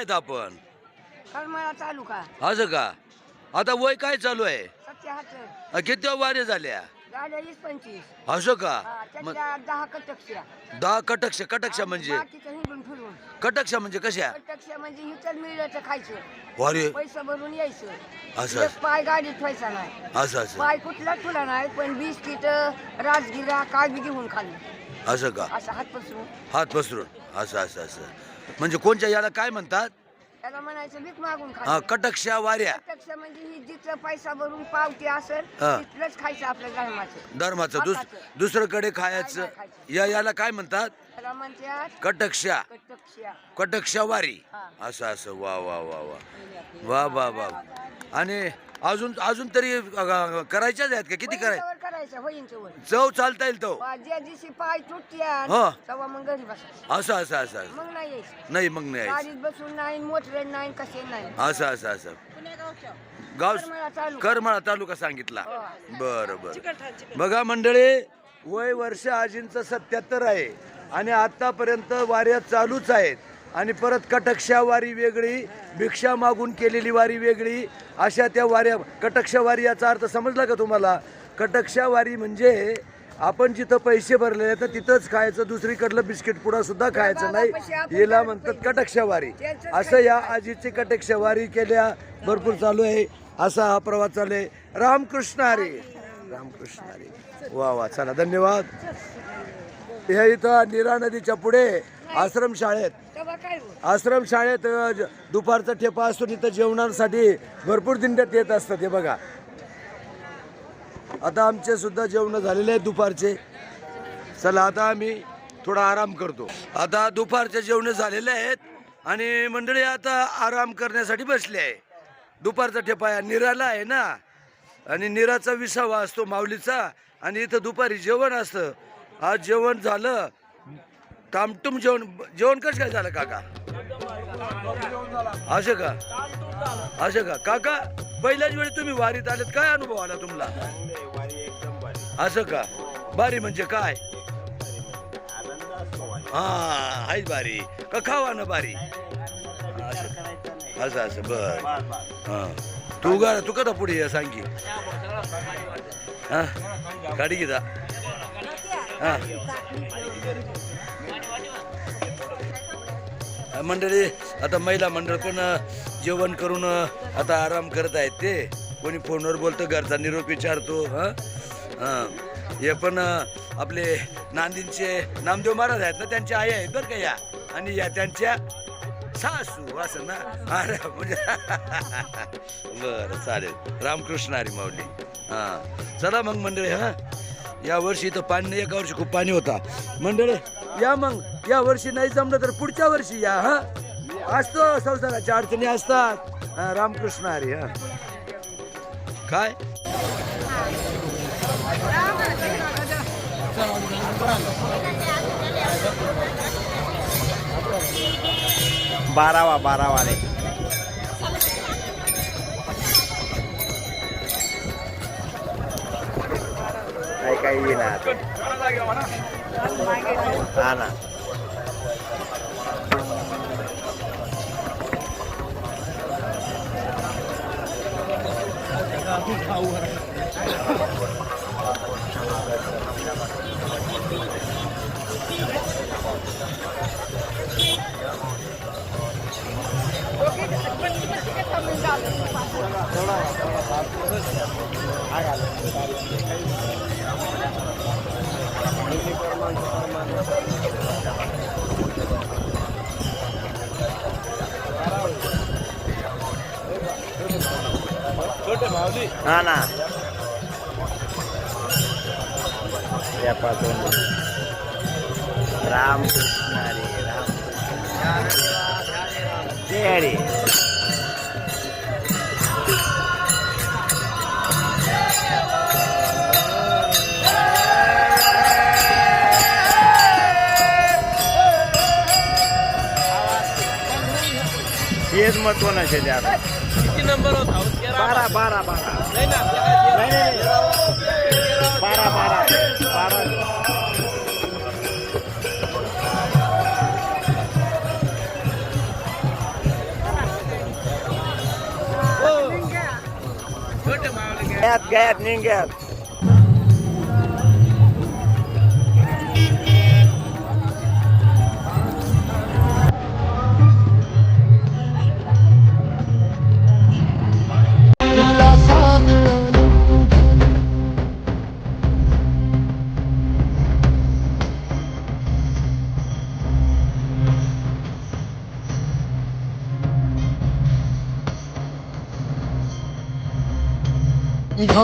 आहेत आपण. करमाळा तालुका. असं का? आता वय काय चालू आहे? सत्याहत्तर. अ, किती वारे झाल्या? गाड्या वीस पंचवीस. असं का? मग दहा कटक्ष. कटक्ष म्हणजे? बाकीचं हिंडून फिरून. कटक्ष म्हणजे कशा? म्हणजे हिचल मिळलं तर खायचं. वारे. पैसे भरून यायचं. असं. एक पाय गाडीत ठेवायचा नाही. असं असं. पाय कुठला तुला नाही पण बिस्किट राजगिरा काय बी घेऊन खाल्लं असं का? असं हात पसरून. हात पसरून. असं असं असं. म्हणजे कोणच्या याला काय म्हणतात? त्याला म्हणायचं भीक मागून हा वाऱ्या. प्रत्यक्ष म्हणजे ही जिथं पैसा भरून पावती असेल हा. तिथलंच खायचं आपल्या धर्माचं. धर्माचं. दुस. दुसरीकडे खायचं. नाही खायचं. या याला काय म्हणतात? त्याला म्हणतात कटक्षा. कटक्षा. वारी. हा. असं असं. वा वा वा वा. वा वा वा. आणि अजून अजून तरी अ, अ, करायच्याच आहेत का? किती कराय वर चव चालता येईल तो. ज्या दिवशी पाय तुटत्या हा. तेव्हा मग घरी बसायचं असं असं असं असं. मग नाही यायचं. नाही मग नाही यायचं. गाडीत बसून नाही मोटर नाही कसे नाही. असं असं असं. गाव करमाळा तालुका. करमाळा तालुका सांगितला. हो. बरं बरं. बघा मंडळी वय वर्ष आजींचं सत्याहत्तर आहे. आणि आतापर्यंत वाऱ्या चालूच आहेत. आणि परत कटक्षा वारी वेगळी भिक्षा मागून केलेली वारी वेगळी. अशा त्या वाऱ्या कटक्षा वारी याचा अर्थ समजला का तुम्हाला? कटक्षा वारी म्हणजे आपण जिथं पैसे भरले तर तिथंच खायचं दुसरीकडलं बिस्किट पुडा सुद्धा खायचं नाही. हिला म्हणतात कटक्षा वारी असं या आजीची कटक्षा वारी केल्या भरपूर चालू आहे. असा हा प्रवास चालू आहे. रामकृष्ण हरी. रामकृष्ण हरी. वा वा चला धन्यवाद. हे इथं नीरा नदीच्या पुढे आश्रम शाळेत? आश्रम शाळेत दुपारचा ठेपा असून इथं जेवणासाठी भरपूर दिंड्यात येत असतात हे बघा. आता आमचे सुद्धा जेवण झालेले आहेत दुपारचे. चला आता आम्ही थोडा आराम करतो. आता दुपारचे जेवण झालेले आहेत आणि मंडळी आता आराम करण्यासाठी बसले आहे. दुपारचा ठेपाया निराला आहे ना? आणि निराचा विसावा असतो माऊलीचा आणि इथं दुपारी जेवण असतं. आज जेवण झालं. तामटुम जेवण जेवण कसं काय झालं काका? असं का? असं का? काका पहिल्याच वेळी तुम्ही वारीत आलेत. काय अनुभव आला तुम्हाला? असं का? बारी म्हणजे काय? हा हाय बारी. का खावा ना बारी? असं असं बर. हा. तू गा तू कदा पुढे ये हा? गाडी घेता हा. मंडळी आता महिला मंडळ पण जेवण करून आता आराम करत आहेत ते. कोणी फोनवर बोलतो घरचा निरोप विचारतो हं? हे. पण आपले नांदींचे नामदेव महाराज आहेत ना त्यांच्या आई आहेत बरं का या. आणि या त्यांच्या सासू असं ना? अरे म्हणजे बरं चालेल. रामकृष्ण हरी माऊली. हां. चला मग मंडळी हां. या वर्षी तर पाणी नाही एका वर्षी खूप पाणी होता. मंडळी या मग. या वर्षी नाही जमलं तर पुढच्या वर्षी या हा. असतो संसाराच्या अडचणी असतात. हा, रामकृष्ण हरी हा. काय? बारावा बारावाले काही काही येणार हा ना हा ना या पासून राम कृष्ण हरी राम जय हरी हेच महत्त्व नसे द्या किती नंबर बारा बारा बारा. बारा बारा. बारा. गयात गयात निघ्यात